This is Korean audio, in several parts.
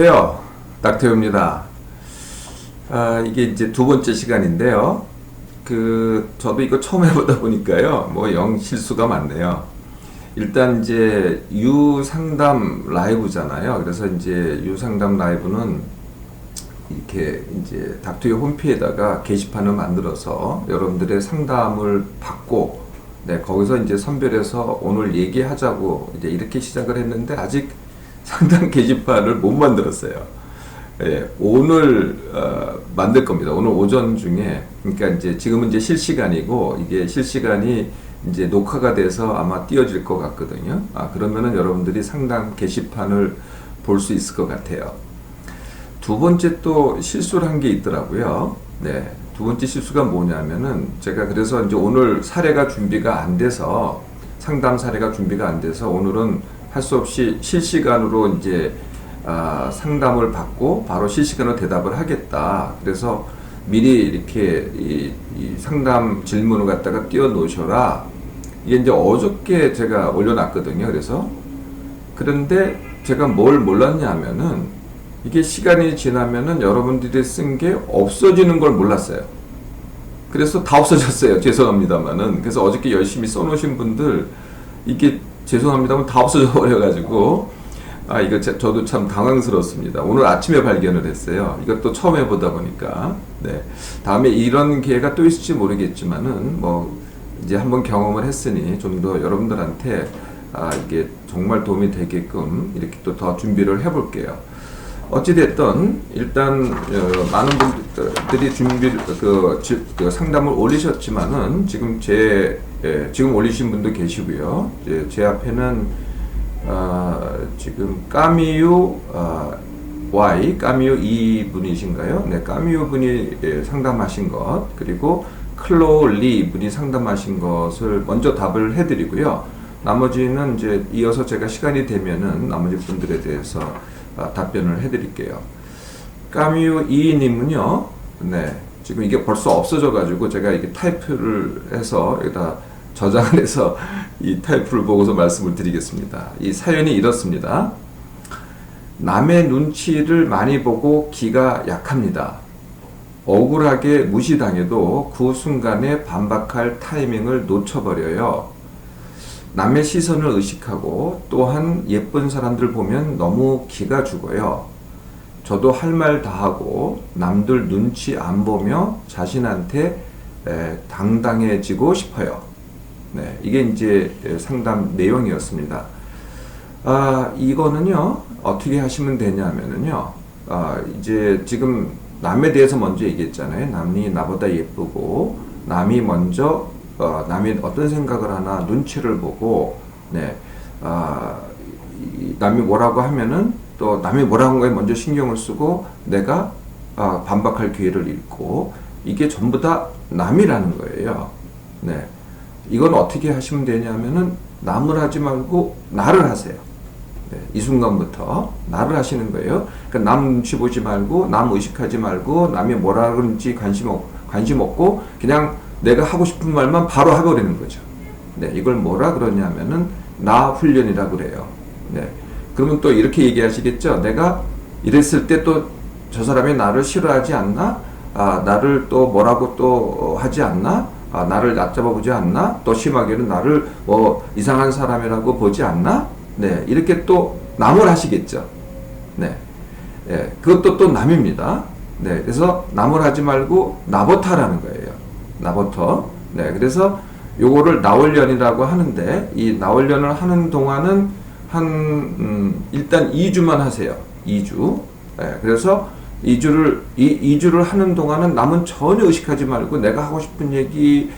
안녕하세요. 낙태우입니다. 아, 이게 이제 두 번째 시간인데요. 그, 저도 이거 처음 해보다 보니까요. 뭐 영 실수가 많네요. 일단 이제 유상담 라이브잖아요. 그래서 이제 유상담 라이브는 이렇게 이제 닥터의 홈페이지에다가 게시판을 만들어서 여러분들의 상담을 받고 네, 거기서 이제 선별해서 오늘 얘기하자고 이제 이렇게 시작을 했는데 아직 상담 게시판을 못 만들었어요. 예, 오늘 어, 만들 겁니다. 오늘 오전 중에 그러니까 이제 지금은 이제 실시간이고 이게 실시간이 이제 녹화가 돼서 아마 띄어질 것 같거든요. 아 그러면은 여러분들이 상담 게시판을 볼 수 있을 것 같아요. 두 번째 또 실수를 한 게 있더라고요. 네. 두 번째 실수가 뭐냐면은 제가 그래서 이제 오늘 사례가 준비가 안 돼서 상담 사례가 준비가 안 돼서 오늘은 할 수 없이 실시간으로 이제 아, 상담을 받고 바로 실시간으로 대답을 하겠다. 그래서 미리 이렇게 이, 이 상담 질문을 갖다가 띄워 놓으셔라. 이게 이제 어저께 제가 올려놨거든요. 그래서 그런데 제가 뭘 몰랐냐면은 이게 시간이 지나면은 여러분들이 쓴 게 없어지는 걸 몰랐어요. 그래서 다 없어졌어요. 죄송합니다만은. 그래서 어저께 열심히 써놓으신 분들 이게 죄송합니다만 다 없어져 버려가지고 아 이거 제, 저도 참 당황스럽습니다. 오늘 아침에 발견을 했어요. 이것도 처음 해보다 보니까 네 다음에 이런 기회가 또 있을지 모르겠지만은 뭐 이제 한번 경험을 했으니 좀 더 여러분들한테 아 이게 정말 도움이 되게끔 이렇게 또 더 준비를 해볼게요. 어찌됐든 일단 어, 많은 분들이 준비 그, 지- 그 상담을 올리셨지만은 지금 제 예, 지금 올리신 분도 계시고요. 이제 제 앞에는 아, 지금 까미유 아, Y 까미유 이 분이신가요? 네, 까미유 분이 예, 상담하신 것 그리고 클로리 분이 상담하신 것을 먼저 답을 해드리고요. 나머지는 이제 이어서 제가 시간이 되면은 나머지 분들에 대해서 아, 답변을 해드릴게요. 까미유 이님은요, 네, 지금 이게 벌써 없어져 가지고 제가 이게 타이프를 해서 여기다 저장을 해서 이 타이프를 보고서 말씀을 드리겠습니다. 이 사연이 이렇습니다. 남의 눈치를 많이 보고 기가 약합니다. 억울하게 무시당해도 그 순간에 반박할 타이밍을 놓쳐버려요. 남의 시선을 의식하고 또한 예쁜 사람들 보면 너무 기가 죽어요. 저도 할 말 다 하고 남들 눈치 안 보며 자신한테 에, 당당해지고 싶어요. 네, 이게 이제 상담 내용이었습니다. 아, 이거는요, 어떻게 하시면 되냐면은요, 아, 이제 지금 남에 대해서 먼저 얘기했잖아요. 남이 나보다 예쁘고, 남이 먼저, 어, 남이 어떤 생각을 하나 눈치를 보고, 네, 아, 이 남이 뭐라고 하면은 또 남이 뭐라고 한 거에 먼저 신경을 쓰고 내가 아, 반박할 기회를 잃고 이게 전부 다 남이라는 거예요. 네. 이건 어떻게 하시면 되냐면은 남을 하지 말고 나를 하세요. 네, 이 순간부터 나를 하시는 거예요. 그러니까 남 눈치 보지 말고 남 의식하지 말고 남이 뭐라 그런지 관심 없, 관심 없고 그냥 내가 하고 싶은 말만 바로 해버리는 거죠. 네, 이걸 뭐라 그러냐면은 나 훈련이라 그래요. 네. 그러면 또 이렇게 얘기하시겠죠. 내가 이랬을 때 또 저 사람이 나를 싫어하지 않나? 아, 나를 또 뭐라고 또 하지 않나? 아, 나를 낮잡아 보지 않나? 또 심하게는 나를 뭐 이상한 사람이라고 보지 않나? 네, 이렇게 또 남을 하시겠죠. 네. 예, 그것도 또 남입니다. 네, 그래서 남을 하지 말고 나부터 하라는 거예요. 나부터. 네, 그래서 요거를 나월련이라고 하는데 이 나월련을 하는 동안은 한 음, 일단 2주만 하세요. 2주. 네, 그래서 2주를 이 2주를 하는 동안은 남은 전혀 의식하지 말고 내가 하고 싶은 얘기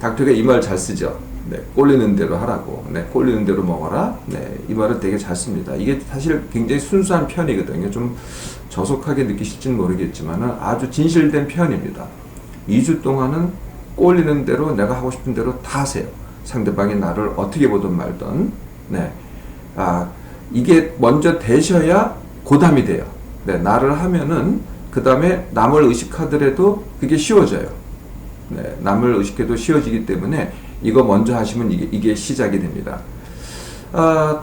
닥터가 이 말 잘 쓰죠. 네, 꼴리는 대로 하라고. 네, 꼴리는 대로 먹어라. 네, 이 말을 되게 잘 씁니다. 이게 사실 굉장히 순수한 편이거든요. 좀 저속하게 느끼실지는 모르겠지만은 아주 진실된 편입니다. 2주 동안은 꼴리는 대로 내가 하고 싶은 대로 다 하세요. 상대방이 나를 어떻게 보든 말든. 네. 아, 이게 먼저 되셔야 고담이 돼요. 네, 나를 하면은 그 다음에 남을 의식하더라도 그게 쉬워져요. 네, 남을 의식해도 쉬워지기 때문에 이거 먼저 하시면 이게, 이게 시작이 됩니다. 아,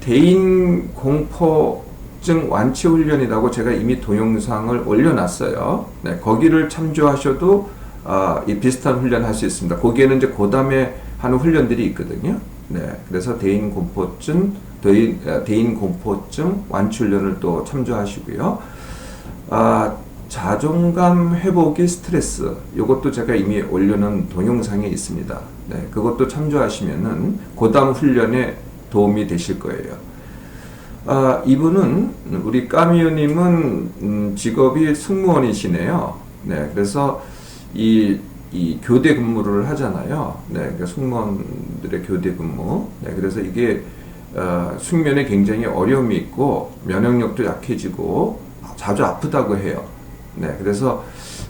대인 공포 공포증 완치 훈련이라고 제가 이미 동영상을 올려놨어요. 네, 거기를 참조하셔도 아, 이 비슷한 훈련 할 수 있습니다. 거기에는 이제 고담에 하는 훈련들이 있거든요. 네, 그래서 대인 공포증, 대인, 아, 대인 공포증 완치 훈련을 또 참조하시고요. 아, 자존감 회복이 스트레스. 이것도 제가 이미 올려놓은 동영상에 있습니다. 네, 그것도 참조하시면은 고담 훈련에 도움이 되실 거예요. 아, 이분은 우리 까미유님은 음, 직업이 승무원이시네요. 네, 그래서 이, 이 교대 근무를 하잖아요. 네, 그러니까 승무원들의 교대 근무. 네, 그래서 이게 어, 숙면에 굉장히 어려움이 있고 면역력도 약해지고 자주 아프다고 해요. 네, 그래서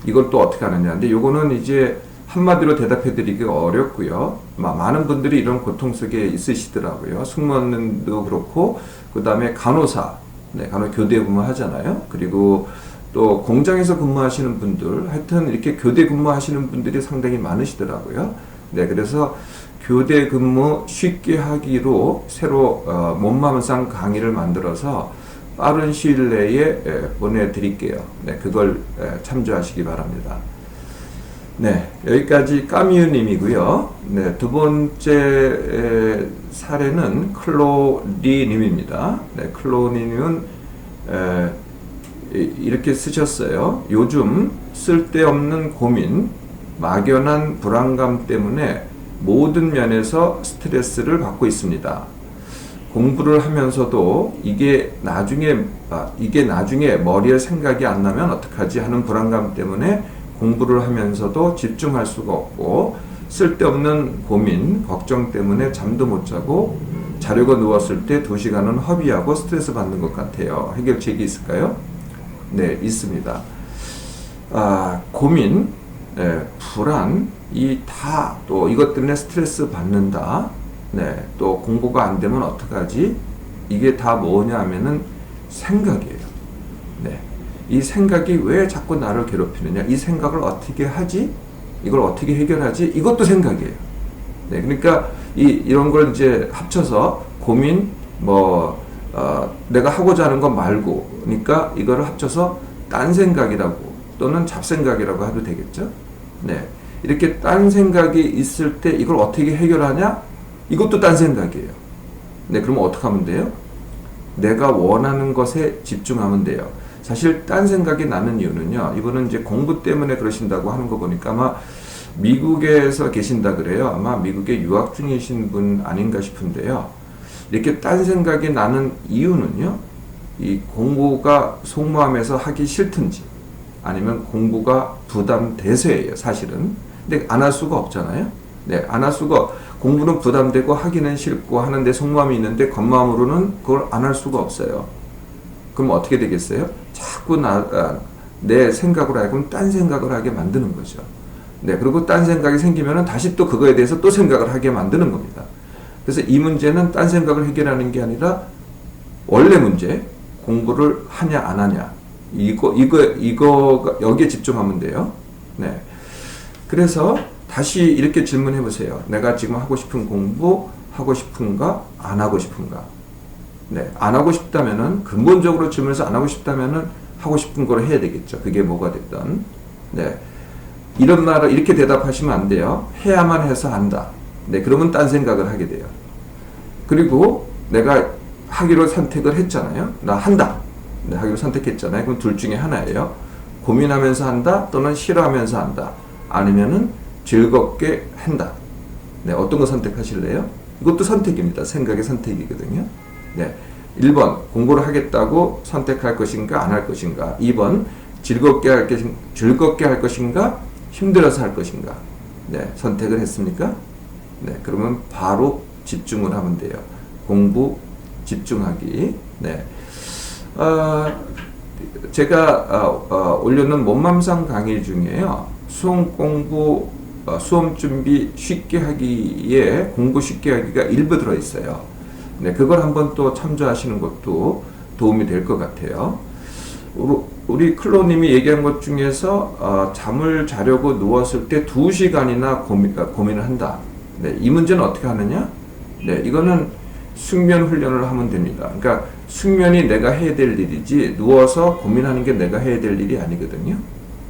이걸 또 어떻게 하느냐. 근데 요거는 이제 한마디로 대답해 드리기가 어렵고요. 마- 많은 분들이 이런 고통 속에 있으시더라고요. 승무원도 그렇고, 그 다음에 간호사, 네, 간호 교대 근무 하잖아요. 그리고 또 공장에서 근무하시는 분들, 하여튼 이렇게 교대 근무하시는 분들이 상당히 많으시더라고요. 네, 그래서 교대 근무 쉽게 하기로 새로 어, 몸마음상 강의를 만들어서 빠른 시일 내에 에, 보내드릴게요. 네, 그걸 에, 참조하시기 바랍니다. 네, 여기까지 까미유님이고요. 네, 두 번째 에, 사례는 클로리님입니다. 네, 클로리님은 이렇게 쓰셨어요. 요즘 쓸데없는 고민, 막연한 불안감 때문에 모든 면에서 스트레스를 받고 있습니다. 공부를 하면서도 이게 나중에 아, 이게 나중에 머리에 생각이 안 나면 어떡하지 하는 불안감 때문에 공부를 하면서도 집중할 수가 없고 쓸데없는 고민, 걱정 때문에 잠도 못 자고 자려고 누웠을 때두 시간은 허비하고 스트레스 받는 것 같아요. 해결책이 있을까요? 네, 있습니다. 아, 고민, 네, 불안, 이 다 또 이것 때문에 스트레스 받는다. 네, 또 공부가 안 되면 어떡하지? 이게 다 뭐냐 하면은 생각이에요. 네. 이 생각이 왜 자꾸 나를 괴롭히느냐? 이 생각을 어떻게 하지? 이걸 어떻게 해결하지? 이것도 생각이에요. 네, 그러니까 이 이런 걸 이제 합쳐서 고민 뭐 어, 내가 하고자 하는 것 말고 그러니까 이거를 합쳐서 딴 생각이라고 또는 잡생각이라고 해도 되겠죠. 네. 이렇게 딴 생각이 있을 때 이걸 어떻게 해결하냐? 이것도 딴 생각이에요. 네, 그러면 어떻게 하면 돼요? 내가 원하는 것에 집중하면 돼요. 사실 딴 생각이 나는 이유는요. 이분은 이제 공부 때문에 그러신다고 하는 거 보니까 아마 미국에서 계신다 그래요. 아마 미국에 유학 중이신 분 아닌가 싶은데요. 이렇게 딴 생각이 나는 이유는요. 이 공부가 속마음에서 하기 싫든지 아니면 공부가 부담돼서예요. 사실은. 근데 안 할 수가 없잖아요. 네, 안 할 수가 공부는 부담되고 하기는 싫고 하는데 속마음이 있는데 겉마음으로는 그걸 안 할 수가 없어요. 그럼 어떻게 되겠어요? 자꾸 나, 아, 내 생각으로 하여금 딴 생각을 하게 만드는 거죠. 네, 그리고 딴 생각이 생기면은 다시 또 그거에 대해서 또 생각을 하게 만드는 겁니다. 그래서 이 문제는 딴 생각을 해결하는 게 아니라 원래 문제, 공부를 하냐 안 하냐. 이거 이거 이거 여기에 집중하면 돼요. 네. 그래서 다시 이렇게 질문해 보세요. 내가 지금 하고 싶은 공부 하고 싶은가 안 하고 싶은가? 네, 안 하고 싶다면은 근본적으로 질문해서 안 하고 싶다면은 하고 싶은 걸 해야 되겠죠. 그게 뭐가 됐든. 네. 이런 말을 이렇게 대답하시면 안 돼요. 해야만 해서 한다. 네, 그러면 딴 생각을 하게 돼요. 그리고 내가 하기로 선택을 했잖아요. 나 한다. 네, 하기로 선택했잖아요. 그럼 둘 중에 하나예요. 고민하면서 한다 또는 싫어하면서 한다. 아니면은 즐겁게 한다. 네, 어떤 거 선택하실래요? 이것도 선택입니다. 생각의 선택이거든요. 네. 1번 공부를 하겠다고 선택할 것인가 안 할 것인가. 2번 즐겁게 할 것인 즐겁게 할 것인가 힘들어서 할 것인가. 네, 선택을 했습니까? 네, 그러면 바로 집중을 하면 돼요. 공부 집중하기. 네. 아, 제가 어, 어, 올려놓은 몸맘상 강의 중에요. 수험 공부, 어, 수험 준비 쉽게 하기에 공부 쉽게 하기가 일부 들어 있어요. 네, 그걸 한번 또 참조하시는 것도 도움이 될 것 같아요. 우리, 클로님이 얘기한 것 중에서 어, 잠을 자려고 누웠을 때두 시간이나 고민, 어, 고민을 한다. 네, 이 문제는 어떻게 하느냐? 네, 이거는 숙면 훈련을 하면 됩니다. 그러니까 숙면이 내가 해야 될 일이지 누워서 고민하는 게 내가 해야 될 일이 아니거든요.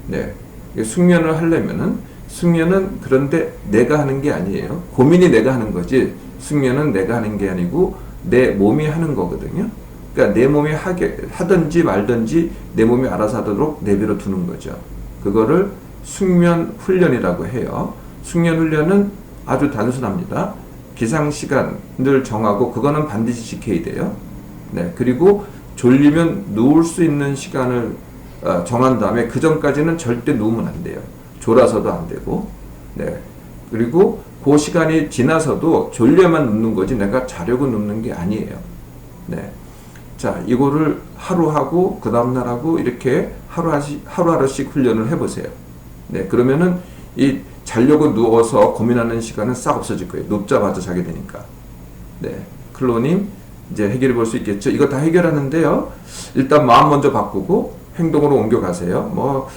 네. 숙면을 하려면은 숙면은 그런데 내가 하는 게 아니에요. 고민이 내가 하는 거지 숙면은 내가 하는 게 아니고 내 몸이 하는 거거든요. 그러니까 내 몸이 하게 하든지 말든지 내 몸이 알아서 하도록 내버려 두는 거죠. 그거를 숙면 훈련이라고 해요. 숙면 훈련은 아주 단순합니다. 기상 시간을 정하고 그거는 반드시 지켜야 돼요. 네. 그리고 졸리면 누울 수 있는 시간을 어, 정한 다음에 그 전까지는 절대 누우면 안 돼요. 졸아서도 안 되고. 네. 그리고 그 시간이 지나서도 졸려만 눕는 거지 내가 자려고 눕는 게 아니에요. 네. 자, 이거를 하루 하고 그 다음 날 하고 이렇게 하루하루씩 훈련을 해 보세요. 네. 그러면은 이 자려고 누워서 고민하는 시간은 싹 없어질 거예요. 눕자마자 자게 되니까. 네. 클로님 이제 해결해 볼 수 있겠죠. 이거 다 해결하는데요. 일단 마음 먼저 바꾸고 행동으로 옮겨가세요. 뭐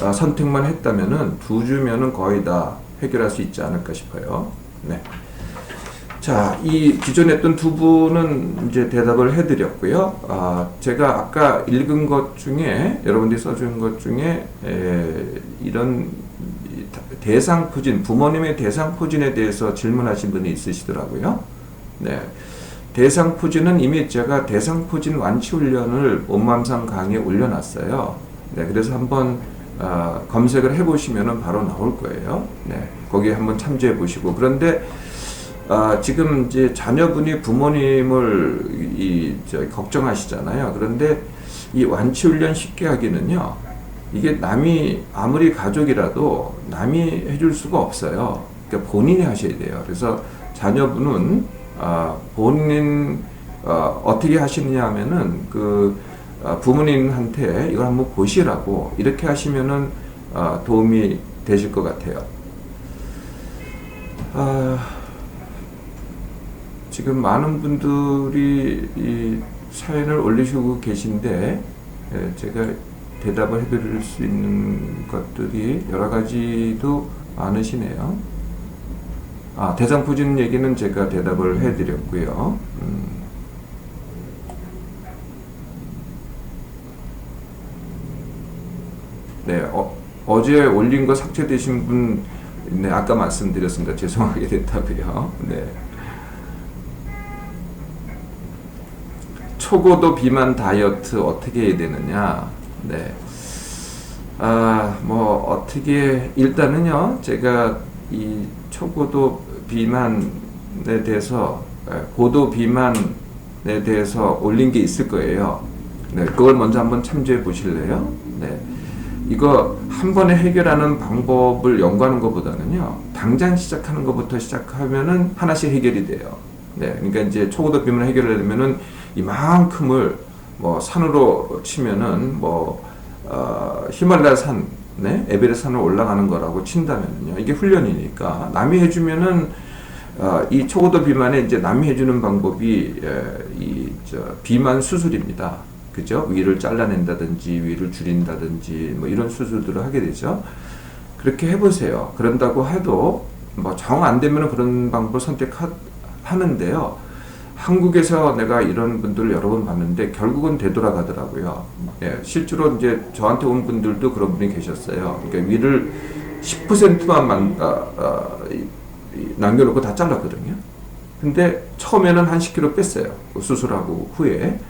아, 선택만 했다면은 두 주면은 거의 다 해결할 수 있지 않을까 싶어요. 네. 자, 이 기존에 했던 두 분은 이제 대답을 해드렸고요. 아, 제가 아까 읽은 것 중에 여러분들이 써준 것 중에 에, 이런 대상 포진, 부모님의 대상 포진에 대해서 질문하신 분이 있으시더라고요. 네. 대상 포진은 이미 제가 대상 포진 완치 훈련을 온맘상 강의에 올려놨어요. 네, 그래서 한번 어, 검색을 해보시면 바로 나올 거예요. 네, 거기에 한번 참조해 보시고 그런데 어, 지금 이제 자녀분이 부모님을 이, 저, 걱정하시잖아요. 그런데 이 완치 훈련 쉽게 하기는요. 이게 남이 아무리 가족이라도 남이 해줄 수가 없어요. 그러니까 본인이 하셔야 돼요. 그래서 자녀분은 어, 본인 어, 어떻게 하시느냐 하면은 그 어, 부모님한테 이걸 한번 보시라고 이렇게 하시면은 어, 도움이 되실 것 같아요. 아, 지금 많은 분들이 이 사연을 올리시고 계신데 예, 제가 대답을 해드릴 수 있는 것들이 여러 가지도 많으시네요. 아, 대상 포진 얘기는 제가 대답을 해드렸고요. 음. 네, 어, 어제 올린 거 삭제되신 분, 네, 아까 말씀드렸습니다. 죄송하게 됐다고요. 네. 초고도 비만 다이어트 어떻게 해야 되느냐? 네. 아, 뭐, 어떻게, 일단은요, 제가 이 초고도 비만에 대해서, 고도 비만에 대해서 올린 게 있을 거예요. 네, 그걸 먼저 한번 참조해 보실래요? 네. 이거 한 번에 해결하는 방법을 연구하는 것보다는요, 당장 시작하는 것부터 시작하면은 하나씩 해결이 돼요. 네, 그러니까 이제 초고도 비만을 해결하려면은 이만큼을 뭐 산으로 치면은 뭐 어, 히말라야 산, 네, 에베레스트 산을 올라가는 거라고 친다면요, 이게 훈련이니까 남이 해주면은 어, 이 초고도 비만에 이제 남이 해주는 방법이 에, 이저 비만 수술입니다. 그죠? 위를 잘라낸다든지 위를 줄인다든지 뭐 이런 수술들을 하게 되죠. 그렇게 해보세요. 그런다고 해도 뭐 정 안 되면 그런 방법을 선택하는데요. 한국에서 내가 이런 분들을 여러 번 봤는데 결국은 되돌아가더라고요. 예, 실제로 이제 저한테 온 분들도 그런 분이 계셨어요. 그러니까 위를 10%만 만, 아, 아, 남겨놓고 다 잘랐거든요. 근데 처음에는 한 10kg 뺐어요. 수술하고 후에.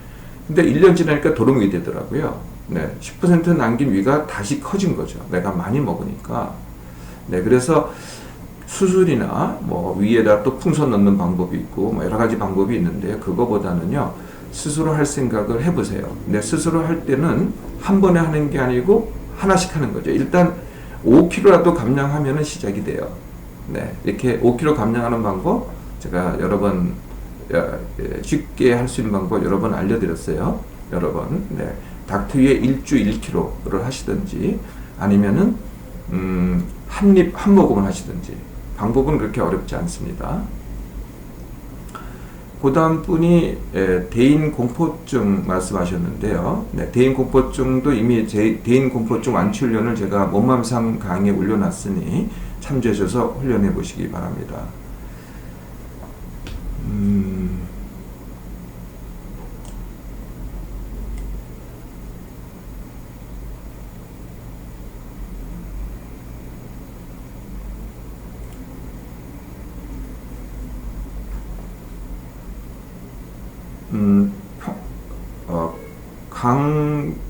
근데 1년 지나니까 도루묵이 되더라고요. 네, 10% 남긴 위가 다시 커진 거죠. 내가 많이 먹으니까. 네, 그래서 수술이나 뭐 위에다 또 풍선 넣는 방법이 있고 뭐 여러 가지 방법이 있는데 그거보다는요 스스로 할 생각을 해보세요. 근데 스스로 할 때는 한 번에 하는 게 아니고 하나씩 하는 거죠. 일단 5kg라도 감량하면은 시작이 돼요. 네, 이렇게 5kg 감량하는 방법 제가 여러 번 예, 쉽게 할 수 있는 방법 여러 번 알려드렸어요. 여러 번. 네. 닥터 위에 일주 1kg를 하시든지 아니면은 음, 한입 한 모금을 하시든지 방법은 그렇게 어렵지 않습니다. 그 다음 분이 예, 대인 공포증 말씀하셨는데요. 네, 대인 공포증도 이미 제, 대인 공포증 완치 훈련을 제가 몸맘상 강의에 올려놨으니 참조하셔서 훈련해 보시기 바랍니다. 음,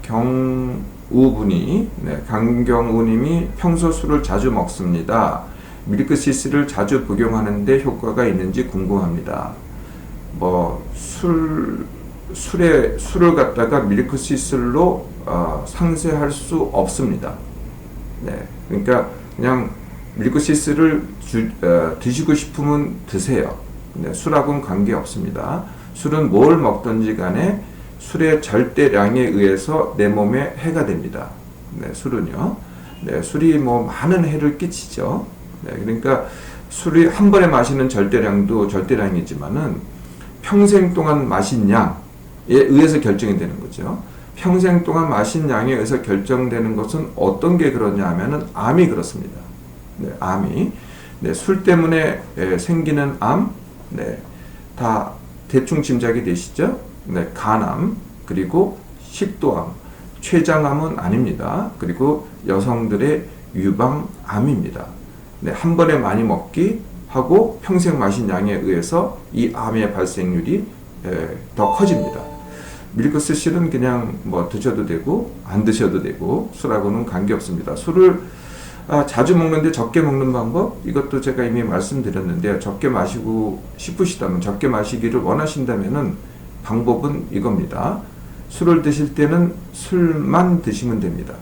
강경우 분이 네, 강경우님이 평소 술을 자주 먹습니다. 밀크시스를 자주 복용하는데 효과가 있는지 궁금합니다. 뭐 술 술에 술을 갖다가 밀크시슬로 어, 상쇄할 수 없습니다. 네, 그러니까 그냥 밀크시스를 주, 어, 드시고 싶으면 드세요. 네, 술하고는 관계 없습니다. 술은 뭘 먹든지 간에 술의 절대량에 의해서 내 몸에 해가 됩니다. 네, 술은요. 네, 술이 뭐 많은 해를 끼치죠. 네, 그러니까 술이 한 번에 마시는 절대량도 절대량이지만은 평생 동안 마신 양에 의해서 결정이 되는 거죠. 평생 동안 마신 양에 의해서 결정되는 것은 어떤 게 그러냐 하면은 암이 그렇습니다. 네, 암이 네, 술 때문에 에, 생기는 암, 네, 다 대충 짐작이 되시죠? 네, 간암 그리고 식도암, 췌장암은 아닙니다. 그리고 여성들의 유방암입니다. 네, 한 번에 많이 먹기 하고 평생 마신 양에 의해서 이 암의 발생률이 에, 더 커집니다. 밀크스실은 그냥 뭐 드셔도 되고 안 드셔도 되고 술하고는 관계 없습니다. 술을 아, 자주 먹는데 적게 먹는 방법 이것도 제가 이미 말씀드렸는데요. 적게 마시고 싶으시다면 적게 마시기를 원하신다면은 방법은 이겁니다. 술을 드실 때는 술만 드시면 됩니다.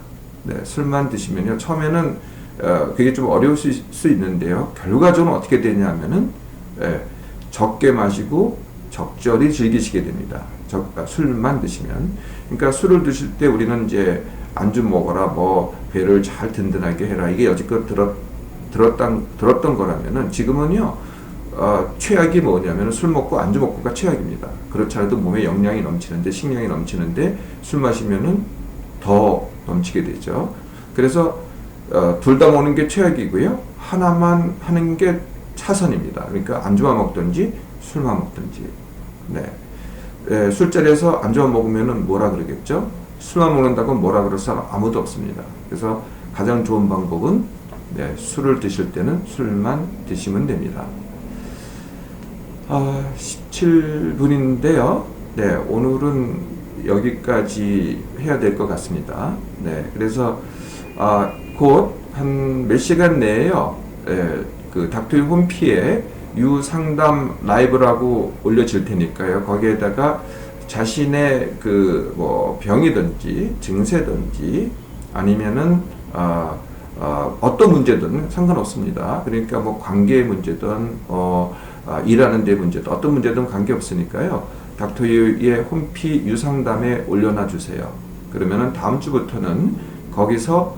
네, 술만 드시면요. 처음에는 어, 그게 좀 어려울 수, 있, 수 있는데요. 결과적으로 어떻게 되냐면은 예, 적게 마시고 적절히 즐기시게 됩니다. 적, 아, 술만 드시면. 그러니까 술을 드실 때 우리는 이제 안주 먹어라, 뭐 배를 잘 든든하게 해라. 이게 여지껏 들었 들었던 들었던 거라면은 지금은요. 어, 최악이 뭐냐면 술 먹고 안주 먹고가 최악입니다. 그렇지 않아도 몸에 영양이 넘치는데 식량이 넘치는데 술 마시면은 더 넘치게 되죠. 그래서 어, 둘다 먹는 게 최악이고요. 하나만 하는 게 차선입니다. 그러니까 안주만 먹든지 술만 먹든지. 네. 예, 술자리에서 안주만 먹으면은 뭐라 그러겠죠? 술만 먹는다고 뭐라 그럴 사람 아무도 없습니다. 그래서 가장 좋은 방법은 네, 술을 드실 때는 술만 드시면 됩니다. 아, 17분인데요. 네, 오늘은 여기까지 해야 될 것 같습니다. 네, 그래서 아, 곧 한 몇 시간 내에요. 예, 그 닥터유 홈피에 유상담 라이브라고 올려질 테니까요. 거기에다가 자신의 그 뭐 병이든지 증세든지 아니면은 어, 어, 어떤 문제든 상관없습니다. 그러니까 뭐 관계 문제든 어, 아, 일하는 데 문제든 어떤 문제든 관계 없으니까요. 닥터유의 홈피 유상담에 올려놔 주세요. 그러면은 다음 주부터는 거기서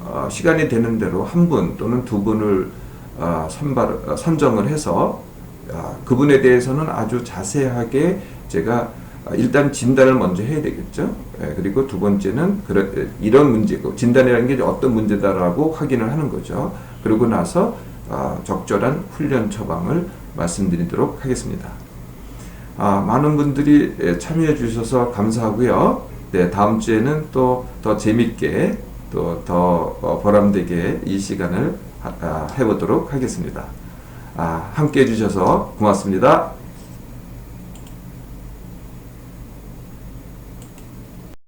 어, 시간이 되는 대로 한 분 또는 두 분을 어, 선발, 어, 선정을 해서 어, 그분에 대해서는 아주 자세하게 제가 어, 일단 진단을 먼저 해야 되겠죠. 예, 그리고 두 번째는 그러, 이런 문제고 진단이라는 게 어떤 문제다라고 확인을 하는 거죠. 그러고 나서 어, 적절한 훈련 처방을 말씀드리도록 하겠습니다. 아, 많은 분들이 예, 참여해 주셔서 감사하고요. 네, 다음 주에는 또 더 재밌게 또더 어, 보람되게 이 시간을 하, 아, 해보도록 하겠습니다. 아, 함께 해주셔서 고맙습니다.